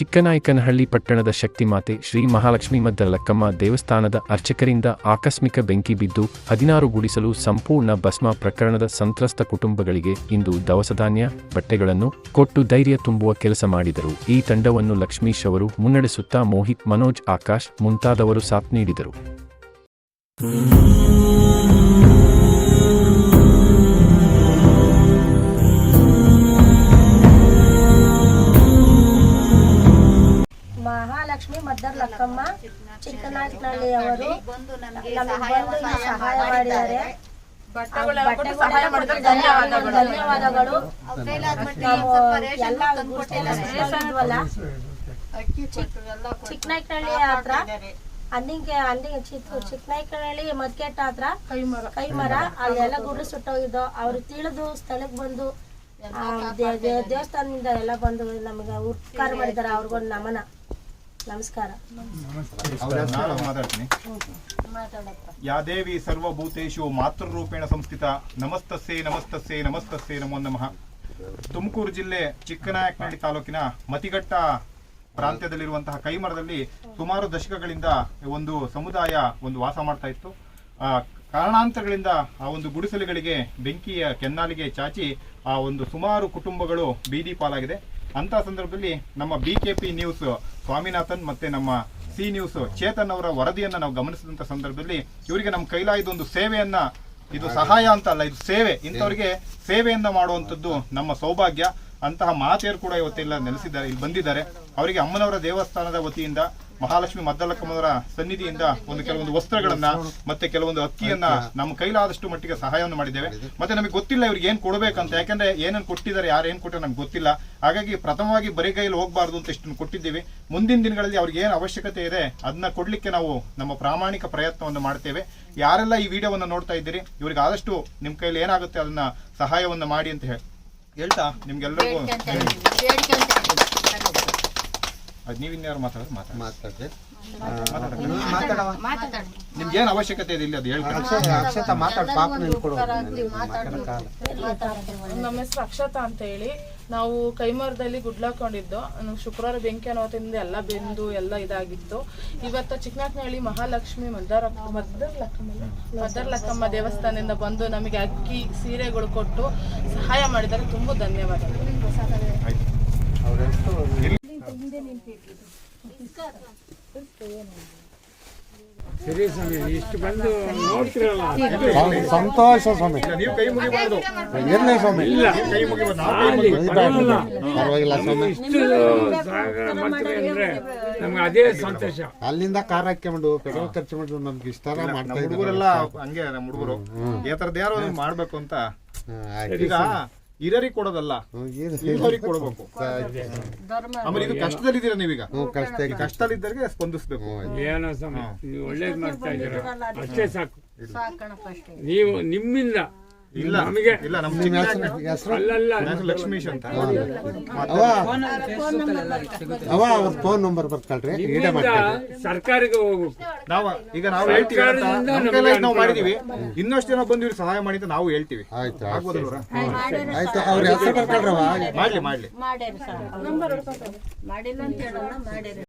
ಚಿಕ್ಕನಾಯಕನಹಳ್ಳಿ ಪಟ್ಟಣದ ಶಕ್ತಿಮಾತೆ ಶ್ರೀ ಮಹಾಲಕ್ಷ್ಮಿ ಮದ್ದಲಕ್ಕಮ್ಮ ದೇವಸ್ಥಾನದ ಅರ್ಚಕರಿಂದ ಆಕಸ್ಮಿಕ ಬೆಂಕಿ ಬಿದ್ದು ಹದಿನಾರು ಗುಡಿಸಲು ಸಂಪೂರ್ಣ ಭಸ್ಮ ಪ್ರಕರಣದ ಸಂತ್ರಸ್ತ ಕುಟುಂಬಗಳಿಗೆ ಇಂದು ದವಸಧಾನ್ಯ ಬಟ್ಟೆಗಳನ್ನು ಕೊಟ್ಟು ಧೈರ್ಯ ತುಂಬುವ ಕೆಲಸ ಮಾಡಿದರು. ಈ ತಂಡವನ್ನು ಲಕ್ಷ್ಮೀಶ್ ಅವರು ಮುನ್ನಡೆಸುತ್ತಾ ಮೋಹಿತ್, ಮನೋಜ್, ಆಕಾಶ್ ಮುಂತಾದವರು ಸಾಥ್ ನೀಡಿದರು. ಮದ್ದರ್ ಲಕ್ಕಮ್ಮ ಚಿಕ್ಕನಾಯಕನಹಳ್ಳಿ ಅವರು ನಮಗೆ ಬಂದು ಸಹಾಯ ಮಾಡಿದ್ದಾರೆ. ಧನ್ಯವಾದಗಳು. ಧನ್ಯವಾದಗಳು. ಕೈಲಾದ ಮಟ್ಟಿಗೆ ನಾವು ಎಲ್ಲ. ಇದ್ವಲ್ಲ ಚಿಕ್ಕನಾಯಕನಹಳ್ಳಿ ಹತ್ರ ಅಲ್ಲಿಗೆ ಅಲ್ಲಿಗೆ ಚಿಕ್ಕ ಚಿಕ್ಕನಾಯಕನಹಳ್ಳಿ ಮದ್ಕೆಟ್ಟ ಹತ್ರ ಕೈ ಮರ ಅಲ್ಲೆಲ್ಲ ಗುಡ್ಲು ಸುಟ್ಟೋಗಿದ್ದು ಅವ್ರು ತಿಳಿದು ಸ್ಥಳಕ್ಕೆ ಬಂದು ದೇವಸ್ಥಾನದಿಂದ ಎಲ್ಲ ಬಂದು ನಮಗೆ ಉಪಕಾರ ಮಾಡಿದ್ದಾರೆ ಅವ್ರಿಗೊಂದು ನಮನ. ನಮಸ್ಕಾರ. ಮಾತಾಡ್ತೀನಿ. ಯಾದೇವಿ ಸರ್ವಭೂತೇಶು ಮಾತೃರೂಪೇಣ ಸಂಸ್ಥಿತ, ನಮಸ್ತಸ್ಸೇ ನಮಸ್ತಸ್ಸೇ ನಮಸ್ತಸ್ಸೇ ನಮೋ ನಮಃ. ತುಮಕೂರು ಜಿಲ್ಲೆ ಚಿಕ್ಕನಾಯಕನಹಳ್ಳಿ ತಾಲೂಕಿನ ಮತಿಘಟ್ಟ ಪ್ರಾಂತ್ಯದಲ್ಲಿರುವಂತಹ ಕೈಮರದಲ್ಲಿ ಸುಮಾರು ದಶಕಗಳಿಂದ ಒಂದು ಸಮುದಾಯ ಒಂದು ವಾಸ ಮಾಡ್ತಾ ಇತ್ತು. ಕಾರಣಾಂತರಗಳಿಂದ ಆ ಒಂದು ಗುಡಿಸಲುಗಳಿಗೆ, ಬೆಂಕಿಯ ಕೆನ್ನಾಲಿಗೆ ಚಾಚಿ ಆ ಒಂದು ಸುಮಾರು ಕುಟುಂಬಗಳು ಬೀದಿ ಪಾಲಾಗಿದೆ. ಅಂತ ಸಂದರ್ಭದಲ್ಲಿ ನಮ್ಮ B K P news Swaminathan ಮತ್ತೆ ನಮ್ಮ ಸಿ ನ್ಯೂಸ್ ಚೇತನ್ ಅವರ ವರದಿಯನ್ನ ನಾವು ಗಮನಿಸಿದಂತ ಸಂದರ್ಭದಲ್ಲಿ ಇವರಿಗೆ ನಮ್ಮ ಕೈಲಾಯ್ದ ಸೇವೆಯನ್ನ ಇದು ಸಹಾಯ ಅಂತ ಅಲ್ಲ, ಇದು ಸೇವೆ. ಇಂಥವರಿಗೆ ಸೇವೆಯನ್ನ ಮಾಡುವಂಥದ್ದು ನಮ್ಮ ಸೌಭಾಗ್ಯ. ಅಂತಹ ಮಾತೆಯರು ಕೂಡ ಇವತ್ತೆಲ್ಲ ನೆಲೆಸಿದ್ದಾರೆ ಇಲ್ಲಿ ಬಂದಿದ್ದಾರೆ. ಅವರಿಗೆ ಅಮ್ಮನವರ ದೇವಸ್ಥಾನದ ವತಿಯಿಂದ ಮಹಾಲಕ್ಷ್ಮಿ ಮದ್ದಲಕ್ಕಮ್ಮನವರ ಸನ್ನಿಧಿಯಿಂದ ಒಂದು ಕೆಲವೊಂದು ವಸ್ತ್ರಗಳನ್ನ ಮತ್ತೆ ಕೆಲವೊಂದು ಅಕ್ಕಿಯನ್ನ ನಮ್ಮ ಕೈಲಾದಷ್ಟು ಮಟ್ಟಿಗೆ ಸಹಾಯವನ್ನು ಮಾಡಿದ್ದೇವೆ. ಮತ್ತೆ ನಮಗೆ ಗೊತ್ತಿಲ್ಲ ಇವ್ರಿಗೆ ಏನ್ ಕೊಡ್ಬೇಕಂತ ಯಾಕಂದ್ರೆ ಏನೇನು ಕೊಟ್ಟಿದ್ದಾರೆ ಯಾರು ಏನ್ ಕೊಟ್ಟರೆ ನಮ್ಗೆ ಗೊತ್ತಿಲ್ಲ. ಹಾಗಾಗಿ ಪ್ರಥಮವಾಗಿ ಬರೀ ಕೈಯಲ್ಲಿ ಹೋಗಬಾರ್ದು ಅಂತ ಇಷ್ಟನ್ನು ಕೊಟ್ಟಿದ್ದೀವಿ. ಮುಂದಿನ ದಿನಗಳಲ್ಲಿ ಅವ್ರಿಗೆ ಏನು ಅವಶ್ಯಕತೆ ಇದೆ ಅದನ್ನ ಕೊಡ್ಲಿಕ್ಕೆ ನಾವು ನಮ್ಮ ಪ್ರಾಮಾಣಿಕ ಪ್ರಯತ್ನವನ್ನು ಮಾಡ್ತೇವೆ. ಯಾರೆಲ್ಲ ಈ ವಿಡಿಯೋವನ್ನು ನೋಡ್ತಾ ಇದ್ದೀರಿ ಇವ್ರಿಗೆ ಆದಷ್ಟು ನಿಮ್ಮ ಕೈಯಲ್ಲಿ ಏನಾಗುತ್ತೆ ಅದನ್ನ ಸಹಾಯವನ್ನು ಮಾಡಿ ಅಂತ ಹೇಳಿ. ಹೇಳ್ತಾ ನಿಮ್ಗೆಲ್ಲರಿಗೂ. ಅದು ನೀವಿನ್ಯಾರು ಮಾತಾಡೋದು? ಮಾತಾಡಿ. ಮಾತಾಡ್ರಿ ಮಾತಾಡು. ನಿಮ್ಗೆ ಏನು ಅವಶ್ಯಕತೆ ಇದೆ ಇಲ್ಲಿ? ಅದು ಹೇಳಿ ಅಕ್ಷತ ಮಾತಾಡ್ ಪಾಪ ನಿಲ್ಕೊಡು ಮಾತಾಡಕ್ಕಾಗಲ್ಲ ನಮ್ಮ ಹೆಸರು ಅಕ್ಷತಾ ಅಂತ ಹೇಳಿ. ನಾವು ಕೈಮರದಲ್ಲಿ ಗುಡ್ಲಾಕೊಂಡಿದ್ದು ಶುಕ್ರವಾರ ಬೆಂಕಿ ಅನ್ನೋದ್ರಿಂದ ಎಲ್ಲ ಬೆಂದು ಎಲ್ಲ ಇದಾಗಿತ್ತು. ಇವತ್ತು ಚಿಕ್ಕನಾಕ್ನಹಳ್ಳಿ ಮಹಾಲಕ್ಷ್ಮಿ ಮದ್ದರ ಮದ್ದರ್ ಲಕ್ಕಮ್ಮ ಮದ್ದರ್ ಲಕ್ಕಮ್ಮ ದೇವಸ್ಥಾನದಿಂದ ಬಂದು ನಮಗೆ ಅಕ್ಕಿ ಸೀರೆಗಳು ಕೊಟ್ಟು ಸಹಾಯ ಮಾಡಿದ್ದಾರೆ. ತುಂಬ ಧನ್ಯವಾದಗಳು. ಬಂದು ಸಂತೋಷ ಸ್ವಾಮಿ. ನೀವು ಕೈ ಮುಗಿಬಾರ್ದು ಇರ್ಲಿ ಸ್ವಾಮಿ. ಕೈ ಮುಗಿಬಾರ್ದು ಪರವಾಗಿಲ್ಲ ಸ್ವಾಮಿ. ಇಷ್ಟು ಅಂದ್ರೆ ನಮ್ಗೆ ಅದೇ ಸಂತೋಷ. ಅಲ್ಲಿಂದ ಕಾರ್ ಹಾಕೊಂಡು ಪೆಟ್ರೋಲ್ ಖರ್ಚು ಮಾಡಿದ್ರು ನಮ್ಗೆ ಇಷ್ಟ ನಮ್ಮ ಮಾಡ್ತಾ ಹುಡುಗರೆಲ್ಲ ಹಂಗೆ ನಮ್ಮ ಹುಡುಗರು. ಈ ಯಾರು ಯಾರೋ ಮಾಡ್ಬೇಕು ಅಂತ? ಈಗ ಹಿರರಿಗೆ ಕೊಡೋದಲ್ಲ ಇರೋರಿಗೆ ಕೊಡಬೇಕು. ಆಮೇಲೆ ಇದು ಕಷ್ಟದಲ್ಲಿದ್ದೀರಾ ನೀವೀಗ? ಕಷ್ಟ ಕಷ್ಟದಲ್ಲಿದ್ದರಿಗೆ ಸ್ಪಂದಿಸ್ಬೇಕು. ಏನೋ ಒಳ್ಳೇದ್ ಮಾಡ್ತಾ ಇದ್ದೀರಾ? ಅಷ್ಟೇ ಸಾಕು. ನೀವು ನಿಮ್ಮಿಂದ ಇಲ್ಲ. ನಮಗೆ ಇಲ್ಲ ನಮ್ಮ ನಿಮ್ಮ ಹೆಸರು? ಲಕ್ಷ್ಮೀಶ್ ಅಂತ. ಅವ ಅವ ಅವ್ರ ಫೋನ್ ನಂಬರ್ ಬರ್ತಾಳ್ರಿ. ಈಡೇ ಮಾಡ್ತಾರೆ ಸರ್ಕಾರಕ್ಕೆ ಹೋಗ್ಬೇಕು ನಾವು ಈಗ ನಾವು ಹೇಳ್ತೀವಿ ಅಂತ ನಮ್ಮ ಕೈಲಾಯ್ತು ನಾವು ಮಾಡಿದೀವಿ. ಇನ್ನಷ್ಟು ಜನ ಬಂದಿವ್ರಿ ಸಹಾಯ ಮಾಡಿ ಅಂತ ನಾವು ಹೇಳ್ತೀವಿ. ಆಯ್ತು ಆಗ್ಬೋದು ಆಗ್ಬೋದಲ್ವಾ ಆಯ್ತು ಅವ್ರ ಹೆಸರು ಬರ್ತಾಳ್ರವ? ಮಾಡ್ಲಿ ಮಾಡ್ಲಿ. ಮಾಡಿಲ್ಲ ಅಂತ ಹೇಳೋಣ ಮಾಡ್ಯಾರ.